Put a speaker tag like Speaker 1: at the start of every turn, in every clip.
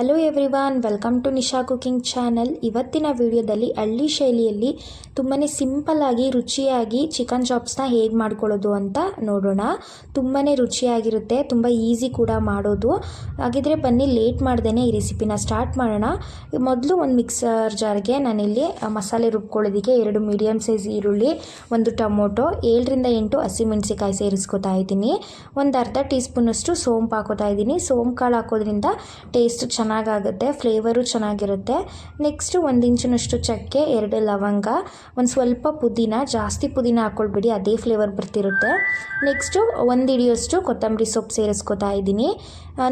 Speaker 1: Hello everyone welcome to Nisha cooking channel ಇವತ್ತಿನ ವಿಡಿಯೋದಲ್ಲಿ ಹಳ್ಳಿ ಶೈಲಿಯಲ್ಲಿ ತುಂಬಾ ಸಿಂಪಲ್ಲಾಗಿ ರುಚಿಯಾಗಿ ಚಿಕನ್ ಚಾಪ್ಸ್ನ ಹೇಗೆ ಮಾಡ್ಕೊಳ್ಳೋದು ಅಂತ ನೋಡೋಣ. ತುಂಬಾ ರುಚಿಯಾಗಿರುತ್ತೆ, ತುಂಬ ಈಸಿ ಕೂಡ ಮಾಡೋದು. ಹಾಗಿದ್ರೆ ಬನ್ನಿ ಲೇಟ್ ಮಾಡ್ದೇ ಈ ರೆಸಿಪಿನ ಸ್ಟಾರ್ಟ್ ಮಾಡೋಣ. ಮೊದಲು ಒಂದು ಮಿಕ್ಸರ್ ಜಾರ್ಗೆ ನಾನಿಲ್ಲಿ ಮಸಾಲೆ ರುಬ್ಕೊಳ್ಳೋದಕ್ಕೆ ಎರಡು ಮೀಡಿಯಮ್ ಸೈಜ್ ಈರುಳ್ಳಿ, ಒಂದು ಟೊಮೊಟೊ, ಏಳರಿಂದ ಎಂಟು ಹಸಿಮೆಣಸಿಕಾಯಿ ಸೇರಿಸ್ಕೊತಾ ಇದ್ದೀನಿ. ಒಂದು ಅರ್ಧ ಟೀ ಸ್ಪೂನಷ್ಟು ಸೋಂಪು ಹಾಕೋತಾ ಇದ್ದೀನಿ. ಸೋಂಪು ಕಾಳು ಹಾಕೋದ್ರಿಂದ ಟೇಸ್ಟ್ ಚೆನ್ನಾಗಾಗುತ್ತೆ ಫ್ಲೇವರು ಚೆನ್ನಾಗಿರುತ್ತೆ. ನೆಕ್ಸ್ಟು ಒಂದು ಇಂಚಿನಷ್ಟು ಚಕ್ಕೆ, ಎರಡು ಲವಂಗ, ಒಂದು ಸ್ವಲ್ಪ ಪುದೀನ, ಜಾಸ್ತಿ ಪುದೀನ ಹಾಕ್ಕೊಳ್ಬೇಡಿ ಅದೇ ಫ್ಲೇವರ್ ಬರ್ತಿರುತ್ತೆ. ನೆಕ್ಸ್ಟು ಒಂದು ಹಿಡಿಯೋಷ್ಟು ಕೊತ್ತಂಬರಿ ಸೊಪ್ಪು ಸೇರಿಸ್ಕೊತಾ ಇದ್ದೀನಿ.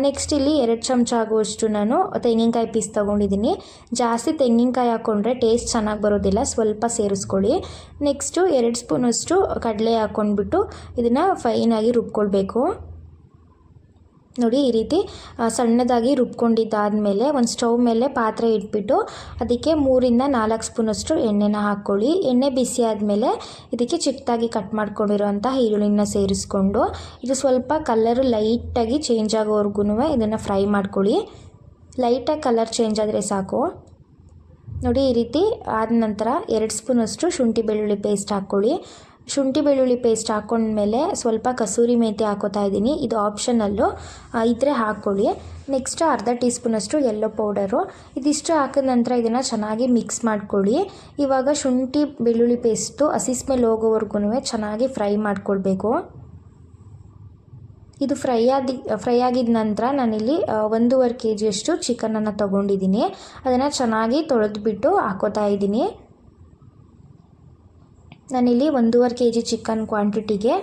Speaker 1: ನೆಕ್ಸ್ಟ್ ಇಲ್ಲಿ ಎರಡು ಚಮಚ ಆಗುವಷ್ಟು ನಾನು ತೆಂಗಿನಕಾಯಿ ಪೀಸ್ ತೊಗೊಂಡಿದ್ದೀನಿ. ಜಾಸ್ತಿ ತೆಂಗಿನಕಾಯಿ ಹಾಕ್ಕೊಂಡ್ರೆ ಟೇಸ್ಟ್ ಚೆನ್ನಾಗಿ ಬರೋದಿಲ್ಲ, ಸ್ವಲ್ಪ ಸೇರಿಸ್ಕೊಳ್ಳಿ. ನೆಕ್ಸ್ಟು ಎರಡು ಸ್ಪೂನಷ್ಟು ಕಡಲೆ ಹಾಕ್ಕೊಂಡ್ಬಿಟ್ಟು ಇದನ್ನು ಫೈನಾಗಿ ರುಬ್ಕೊಳ್ಬೇಕು. ನೋಡಿ ಈ ರೀತಿ ಸಣ್ಣದಾಗಿ ರುಬ್ಕೊಂಡಿದ್ದಾದಮೇಲೆ ಒಂದು ಸ್ಟವ್ ಮೇಲೆ ಪಾತ್ರೆ ಇಟ್ಬಿಟ್ಟು ಅದಕ್ಕೆ ಮೂರಿಂದ ನಾಲ್ಕು ಸ್ಪೂನಷ್ಟು ಎಣ್ಣೆನ ಹಾಕ್ಕೊಳ್ಳಿ ಎಣ್ಣೆ ಬಿಸಿ ಆದಮೇಲೆ ಇದಕ್ಕೆ ಚಿಕ್ಕದಾಗಿ ಕಟ್ ಮಾಡ್ಕೊಂಡಿರೋಂಥ ಈರುಳ್ಳಿನ ಸೇರಿಸ್ಕೊಂಡು, ಇದು ಸ್ವಲ್ಪ ಕಲ್ಲರು ಲೈಟಾಗಿ ಚೇಂಜ್ ಆಗೋವರೆಗೂ ಇದನ್ನು ಫ್ರೈ ಮಾಡ್ಕೊಳ್ಳಿ. ಲೈಟಾಗಿ ಕಲರ್ ಚೇಂಜ್ ಆದರೆ ಸಾಕು. ನೋಡಿ ಈ ರೀತಿ ಆದ ನಂತರ ಎರಡು ಸ್ಪೂನಷ್ಟು ಶುಂಠಿ ಬೆಳ್ಳುಳ್ಳಿ ಪೇಸ್ಟ್ ಹಾಕ್ಕೊಳ್ಳಿ ಶುಂಠಿ ಬೆಳ್ಳುಳ್ಳಿ ಪೇಸ್ಟ್ ಹಾಕೊಂಡ್ಮೇಲೆ ಸ್ವಲ್ಪ ಕಸೂರಿ ಮೇಥಿ ಹಾಕೋತಾ ಇದ್ದೀನಿ. ಇದು ಆಪ್ಷನಲ್ಲು ಇದ್ರೆ ಹಾಕ್ಕೊಳ್ಳಿ. ನೆಕ್ಸ್ಟ್ ಅರ್ಧ ಟೀ ಸ್ಪೂನಷ್ಟು ಯೆಲ್ಲೋ ಪೌಡರು ಇದಿಷ್ಟು ಹಾಕಿದ ನಂತರ ಇದನ್ನು ಚೆನ್ನಾಗಿ ಮಿಕ್ಸ್ ಮಾಡ್ಕೊಳ್ಳಿ. ಇವಾಗ ಶುಂಠಿ ಬೆಳ್ಳುಳ್ಳಿ ಪೇಸ್ಟು ಹಸಿಸ್ ಮೇಲೆ ಹೋಗೋವರೆಗೂ ಚೆನ್ನಾಗಿ ಫ್ರೈ ಮಾಡ್ಕೊಳ್ಬೇಕು. ಇದು ಫ್ರೈ ಆದಿ ಫ್ರೈ ಆಗಿದ ನಂತರ ನಾನಿಲ್ಲಿ ಒಂದೂವರೆ ಕೆ ಜಿಯಷ್ಟು ಚಿಕನನ್ನು ತೊಗೊಂಡಿದ್ದೀನಿ. ಅದನ್ನು ಚೆನ್ನಾಗಿ ತೊಳೆದ್ಬಿಟ್ಟು ಹಾಕೋತಾ ಇದ್ದೀನಿ. ನಾನಿಲ್ಲಿ ಒಂದೂವರೆ ಕೆ ಜಿ ಚಿಕನ್ ಕ್ವಾಂಟಿಟಿಗೆ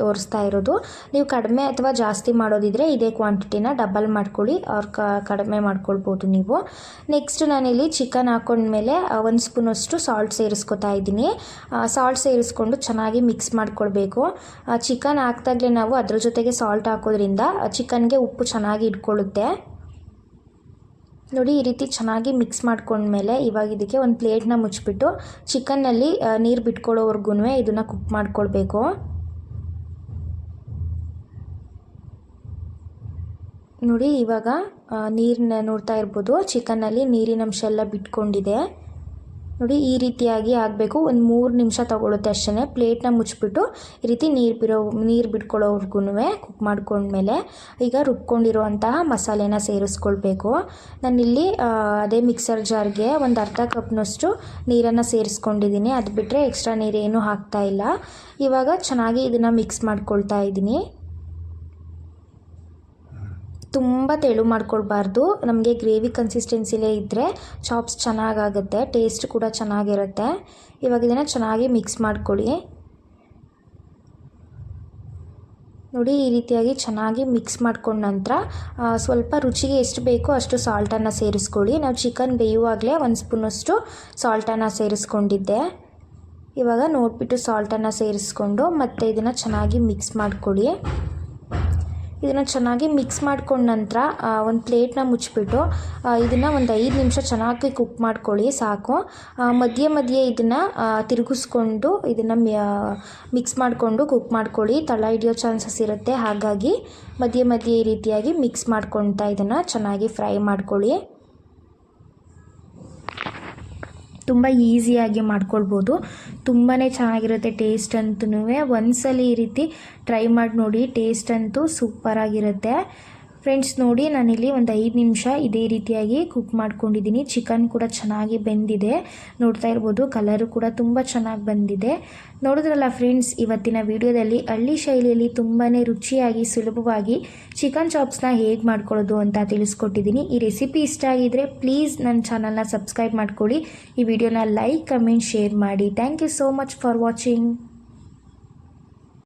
Speaker 1: ತೋರಿಸ್ತಾ ಇರೋದು. ನೀವು ಕಡಿಮೆ ಅಥವಾ ಜಾಸ್ತಿ ಮಾಡೋದಿದ್ರೆ ಇದೇ ಕ್ವಾಂಟಿಟಿನ ಡಬಲ್ ಮಾಡ್ಕೊಳ್ಳಿ, ಅವ್ರ ಕಡಿಮೆ ಮಾಡ್ಕೊಳ್ಬೋದು ನೀವು. ನೆಕ್ಸ್ಟ್ ನಾನಿಲ್ಲಿ ಚಿಕನ್ ಹಾಕೊಂಡ್ಮೇಲೆ ಒಂದು ಸ್ಪೂನಷ್ಟು ಸಾಲ್ಟ್ ಸೇರಿಸ್ಕೊತಾ ಇದ್ದೀನಿ. ಸಾಲ್ಟ್ ಸೇರಿಸ್ಕೊಂಡು ಚೆನ್ನಾಗಿ ಮಿಕ್ಸ್ ಮಾಡ್ಕೊಳ್ಬೇಕು. ಚಿಕನ್ ಹಾಕ್ದಾಗಲೇ ನಾವು ಅದ್ರ ಜೊತೆಗೆ ಸಾಲ್ಟ್ ಹಾಕೋದ್ರಿಂದ ಚಿಕನ್ಗೆ ಉಪ್ಪು ಚೆನ್ನಾಗಿ ಇಟ್ಕೊಳ್ಳುತ್ತೆ. ನೋಡಿ, ಈ ರೀತಿ ಚೆನ್ನಾಗಿ ಮಿಕ್ಸ್ ಮಾಡ್ಕೊಂಡ್ಮೇಲೆ ಇವಾಗ ಇದಕ್ಕೆ ಒಂದು ಪ್ಲೇಟ್ನ ಮುಚ್ಚಿಬಿಟ್ಟು ಚಿಕನ್ನಲ್ಲಿ ನೀರು ಬಿಟ್ಕೊಳ್ಳೋವರೆಗೂ ಇದನ್ನು ಕುಕ್ ಮಾಡ್ಕೊಳ್ಬೇಕು. ನೋಡಿ, ಇವಾಗ ನೀರನ್ನ ನೋಡ್ತಾ ಇರ್ಬೋದು. ಚಿಕನ್ನಲ್ಲಿ ನೀರಿನಂಶ ಎಲ್ಲ ಬಿಟ್ಕೊಂಡಿದೆ. ನೋಡಿ, ಈ ರೀತಿಯಾಗಿ ಆಗಬೇಕು. ಒಂದು ಮೂರು ನಿಮಿಷ ತಗೊಳುತ್ತೆ ಅಷ್ಟೇ ಪ್ಲೇಟ್ನ ಮುಚ್ಚಿಬಿಟ್ಟು ಈ ರೀತಿ ನೀರು ಬಿರೋ, ನೀರು ಬಿಟ್ಕೊಳ್ಳೋವರೆಗೂ ಕುಕ್ ಮಾಡ್ಕೊಂಡ್ಮೇಲೆ ಈಗ ರುಬ್ಕೊಂಡಿರುವಂತಹ ಮಸಾಲೆನ ಸೇರಿಸ್ಕೊಳ್ಬೇಕು. ನಾನಿಲ್ಲಿ ಅದೇ ಮಿಕ್ಸರ್ ಜಾರ್ಗೆ ಒಂದು ಅರ್ಧ ಕಪ್ನಷ್ಟು ನೀರನ್ನು ಸೇರಿಸ್ಕೊಂಡಿದ್ದೀನಿ. ಅದು ಬಿಟ್ಟರೆ ಎಕ್ಸ್ಟ್ರಾ ನೀರೇನು ಹಾಕ್ತಾ ಇಲ್ಲ. ಇವಾಗ ಚೆನ್ನಾಗಿ ಇದನ್ನು ಮಿಕ್ಸ್ ಮಾಡ್ಕೊಳ್ತಾ ಇದ್ದೀನಿ. ತುಂಬ ತೆಳು ಮಾಡ್ಕೊಳ್ಬಾರ್ದು. ನಮಗೆ ಗ್ರೇವಿ ಕನ್ಸಿಸ್ಟೆನ್ಸಿಲೇ ಇದ್ದರೆ ಚಾಪ್ಸ್ ಚೆನ್ನಾಗಾಗುತ್ತೆ ಟೇಸ್ಟ್ ಕೂಡ ಚೆನ್ನಾಗಿರುತ್ತೆ. ಇವಾಗ ಇದನ್ನು ಚೆನ್ನಾಗಿ ಮಿಕ್ಸ್ ಮಾಡ್ಕೊಳ್ಳಿ. ನೋಡಿ, ಈ ರೀತಿಯಾಗಿ ಚೆನ್ನಾಗಿ ಮಿಕ್ಸ್ ಮಾಡ್ಕೊಂಡ ನಂತರ ಸ್ವಲ್ಪ ರುಚಿಗೆ ಎಷ್ಟು ಬೇಕೋ ಅಷ್ಟು ಸಾಲ್ಟನ್ನು ಸೇರಿಸ್ಕೊಳ್ಳಿ. ನಾವು ಚಿಕನ್ ಬೇಯುವಾಗಲೇ ಒಂದು ಸ್ಪೂನಷ್ಟು ಸಾಲ್ಟನ್ನು ಸೇರಿಸ್ಕೊಂಡಿದ್ದೆ. ಇವಾಗ ನೋಡಿಬಿಟ್ಟು ಸಾಲ್ಟನ್ನು ಸೇರಿಸ್ಕೊಂಡು ಮತ್ತು ಇದನ್ನು ಚೆನ್ನಾಗಿ ಮಿಕ್ಸ್ ಮಾಡ್ಕೊಳ್ಳಿ. ಇದನ್ನು ಚೆನ್ನಾಗಿ ಮಿಕ್ಸ್ ಮಾಡ್ಕೊಂಡ ನಂತರ ಒಂದು ಪ್ಲೇಟ್ನ ಮುಚ್ಚಿಬಿಟ್ಟು ಇದನ್ನು ಒಂದು ಐದು ನಿಮಿಷ ಚೆನ್ನಾಗಿ ಕುಕ್ ಮಾಡ್ಕೊಳ್ಳಿ, ಸಾಕು. ಮಧ್ಯೆ ಮಧ್ಯೆ ಇದನ್ನು ತಿರುಗಿಸ್ಕೊಂಡು ಇದನ್ನು ಮಿಕ್ಸ್ ಮಾಡಿಕೊಂಡು ಕುಕ್ ಮಾಡ್ಕೊಳ್ಳಿ. ತಳ ಹಿಡಿಯೋ ಚಾನ್ಸಸ್ ಇರುತ್ತೆ. ಹಾಗಾಗಿ ಮಧ್ಯೆ ಮಧ್ಯೆ ಈ ರೀತಿಯಾಗಿ ಮಿಕ್ಸ್ ಮಾಡ್ಕೊಳ್ತಾ ಇದನ್ನು ಚೆನ್ನಾಗಿ ಫ್ರೈ ಮಾಡ್ಕೊಳ್ಳಿ. ತುಂಬ ಈಸಿಯಾಗಿ ಮಾಡ್ಕೊಳ್ಬೋದು. ತುಂಬಾ ಚೆನ್ನಾಗಿರುತ್ತೆ ಟೇಸ್ಟ್ ಅಂತೂ ಒಂದ್ಸಲಿ ಈ ರೀತಿ ಟ್ರೈ ಮಾಡಿ ನೋಡಿ ಟೇಸ್ಟ್ ಅಂತೂ ಸೂಪರಾಗಿರುತ್ತೆ ಫ್ರೆಂಡ್ಸ್ ನೋಡಿ, ನಾನಿಲ್ಲಿ ಒಂದು ಐದು ನಿಮಿಷ ಇದೇ ರೀತಿಯಾಗಿ ಕುಕ್ ಮಾಡ್ಕೊಂಡಿದ್ದೀನಿ. ಚಿಕನ್ ಕೂಡ ಚೆನ್ನಾಗಿ ಬೆಂದಿದೆ. ನೋಡ್ತಾ ಇರ್ಬೋದು ಕಲರು ಕೂಡ ತುಂಬ ಚೆನ್ನಾಗಿ ಬಂದಿದೆ. ನೋಡಿದ್ರಲ್ಲ ಫ್ರೆಂಡ್ಸ್ ಇವತ್ತಿನ ವಿಡಿಯೋದಲ್ಲಿ ಹಳ್ಳಿ ಶೈಲಿಯಲ್ಲಿ ತುಂಬಾ ರುಚಿಯಾಗಿ, ಸುಲಭವಾಗಿ ಚಿಕನ್ ಚಾಪ್ಸ್ನ ಹೇಗೆ ಮಾಡ್ಕೊಳ್ಳೋದು ಅಂತ ತಿಳಿಸ್ಕೊಟ್ಟಿದ್ದೀನಿ. ಈ ರೆಸಿಪಿ ಇಷ್ಟ ಆಗಿದ್ರೆ ಪ್ಲೀಸ್ ನನ್ನ ಚಾನಲ್ನ ಸಬ್ಸ್ಕ್ರೈಬ್ ಮಾಡ್ಕೊಳ್ಳಿ. ಈ ವಿಡಿಯೋನ ಲೈಕ್ ಕಮೆಂಟ್ ಶೇರ್ ಮಾಡಿ. Thank you so much for watching